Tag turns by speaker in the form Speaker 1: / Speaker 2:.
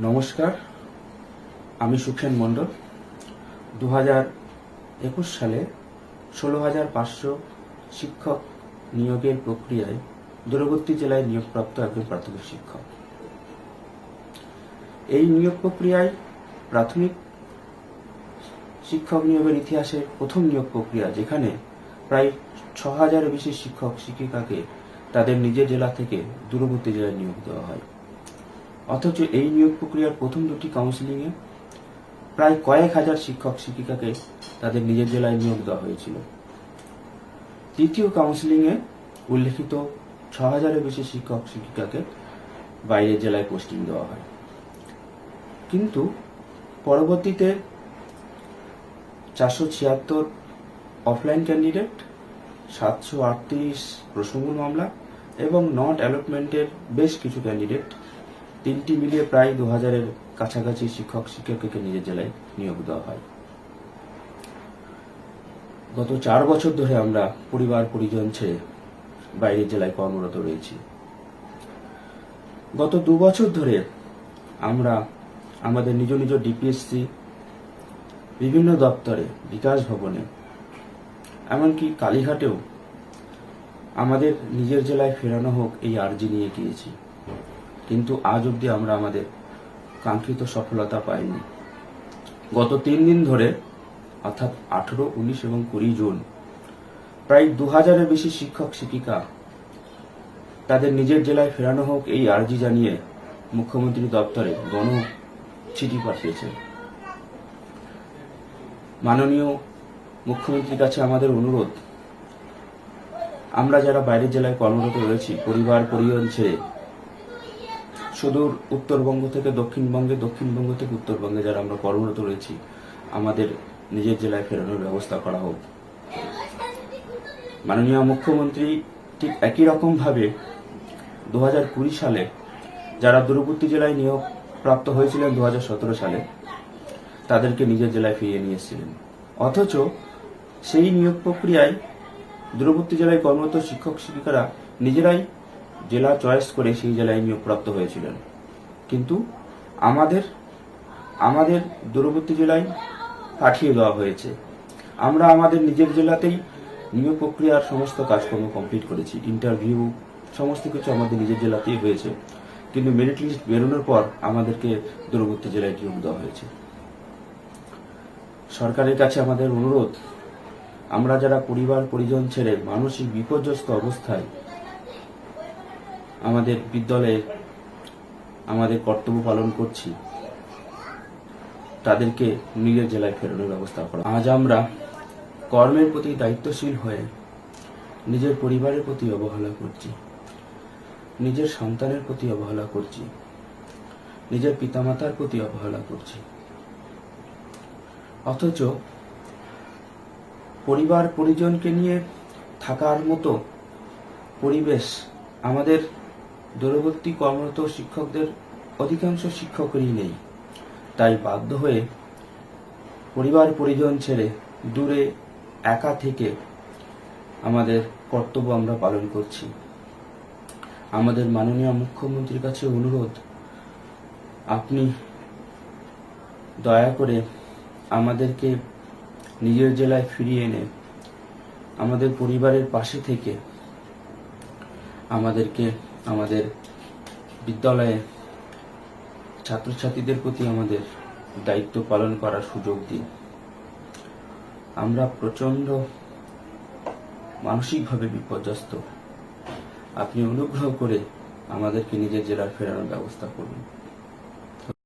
Speaker 1: নমস্কার, আমি সুখেন মণ্ডল। দু হাজার একুশ সালে ষোলো হাজার পাঁচশো শিক্ষক নিয়োগের প্রক্রিয়ায় দূরবর্তী জেলায় নিয়োগপ্রাপ্ত একজন প্রাথমিক শিক্ষক। এই নিয়োগ প্রক্রিয়ায় প্রাথমিক শিক্ষক নিয়োগের ইতিহাসে প্রথম নিয়োগ প্রক্রিয়া, যেখানে প্রায় ছ হাজারের বেশি শিক্ষক, শিক্ষিকাকে তাদের নিজের জেলা থেকে দূরবর্তী জেলায় নিয়োগ দেওয়া হয়। অথচ এই নিয়োগ প্রক্রিয়ার প্রথম দুটি কাউন্সিলিংয়ে প্রায় কয়েক হাজার শিক্ষক শিক্ষিকাকে তাদের নিজের জেলায় নিয়োগ দেওয়া হয়েছিল। তৃতীয় কাউন্সিলিংয়ে উল্লেখিত ছ হাজারের বেশি শিক্ষক শিক্ষিকাকে বাইরের জেলায় পোস্টিং দেওয়া হয়। কিন্তু পরবর্তীতে চারশো ছিয়াত্তর অফলাইন ক্যান্ডিডেট সাতশো আটত্রিশ প্রসঙ্গ মামলা এবং নট অ্যালটমেন্টের বেশ কিছু ক্যান্ডিডেট তিনটি মিলিয়ে প্রায় দু হাজারের কাছাকাছি শিক্ষক, শিক্ষককে নিজের জেলায় নিয়োগ দেওয়া হয়। গত চার বছর ধরে আমরা পরিবার, পরিজন ছেড়ে বাইরের জেলায় কর্মরত রয়েছি। গত দু বছর ধরে আমরা আমাদের নিজ নিজ ডিপিএসসি, বিভিন্ন দপ্তরে, বিকাশ ভবনে, এমনকি কালীঘাটেও আমাদের নিজের জেলায় ফেরানো হোক এই আর্জি নিয়ে গিয়েছি। কিন্তু আজ অবধি আমরা আমাদের কাঙ্ক্ষিত সফলতা পাইনি। গত তিন দিন ধরে, অর্থাৎ আঠেরো, উনিশ এবং কুড়ি জুন, প্রায় দু হাজারের বেশি শিক্ষক, শিক্ষিকা তাদের নিজের জেলায় ফেরানো হোক এই আর্জি জানিয়ে মুখ্যমন্ত্রী দপ্তরে গণ চিঠি পাঠিয়েছে। মাননীয় মুখ্যমন্ত্রীর কাছে আমাদের অনুরোধ, আমরা যারা বাইরের জেলায় কর্মরত রয়েছি, পরিবার, পরিজন ছেড়ে সুদূর উত্তরবঙ্গ থেকে দক্ষিণবঙ্গে, দক্ষিণবঙ্গ থেকে উত্তরবঙ্গে যারা আমরা কর্মরত রয়েছি, আমাদের নিজের জেলায় ফেরানোর ব্যবস্থা করা হোক। মাননীয় মুখ্যমন্ত্রী ঠিক একই রকম ভাবে দু কুড়ি সালে যারা দূরবর্তী জেলায় নিয়োগ প্রাপ্ত হয়েছিলেন দু সতেরো সালে, তাদেরকে নিজের জেলায় ফিরিয়ে নিয়ে এসেছিলেন। অথচ সেই নিয়োগ প্রক্রিয়ায় দূরবর্তী জেলায় কর্মরত শিক্ষক শিক্ষিকারা নিজেরাই জেলা চয়েস করে সেই জেলায় নিয়োগপ্রাপ্ত হয়েছিলেন। কিন্তু আমাদের আমাদের দূরবর্তী জেলায় পাঠিয়ে দেওয়া হয়েছে। আমরা আমাদের নিজের জেলাতেই নিয়োগ প্রক্রিয়ার সমস্ত কাজকর্ম কমপ্লিট করেছি। ইন্টারভিউ সমস্ত কিছু আমাদের নিজের জেলাতেই হয়েছে। কিন্তু মেরিট লিস্ট বেরোনোর পর আমাদেরকে দূরবর্তী জেলায় নিয়োগ দেওয়া হয়েছে। সরকারের কাছে আমাদের অনুরোধ, আমরা যারা পরিবার পরিজন ছেড়ে মানসিক বিপর্যস্ত অবস্থায় আমাদের বিদ্যালয়ে আমাদের কর্তব্য পালন করছি। তাদেরকে নিজের জেলায় ফেরানোর ব্যবস্থা করা। আজ আমরা কর্মের প্রতি দায়িত্বশীল হয়ে নিজের পরিবারের প্রতি অবহেলা করছি, নিজের সন্তানের প্রতি অবহেলা করছি, নিজের পিতামাতার প্রতি অবহেলা করছি। অথচ পরিবার পরিজনকে নিয়ে থাকার মতো পরিবেশ আমাদের দূরবর্তী কর্মরত শিক্ষকদের অধিকাংশ শিক্ষকেরই নেই। তাই বাধ্য হয়ে পরিবার পরিজন ছেড়ে দূরে, একা থেকে আমাদের কর্তব্য আমরা পালন করছি। আমাদের মাননীয় মুখ্যমন্ত্রীর কাছে অনুরোধ, আপনি দয়া করে আমাদেরকে নিজের জেলায় ফিরিয়ে এনে আমাদের পরিবারের পাশে থেকে আমাদেরকে আমাদের বিদ্যালয়ে ছাত্রছাত্রীদের প্রতি আমাদের দায়িত্ব পালন করার সুযোগ দিন আমরা প্রচণ্ড মানসিকভাবে বিপর্যস্ত। আপনি অনুগ্রহ করে আমাদেরকে নিজের জেলার ফেরানোর ব্যবস্থা করুন।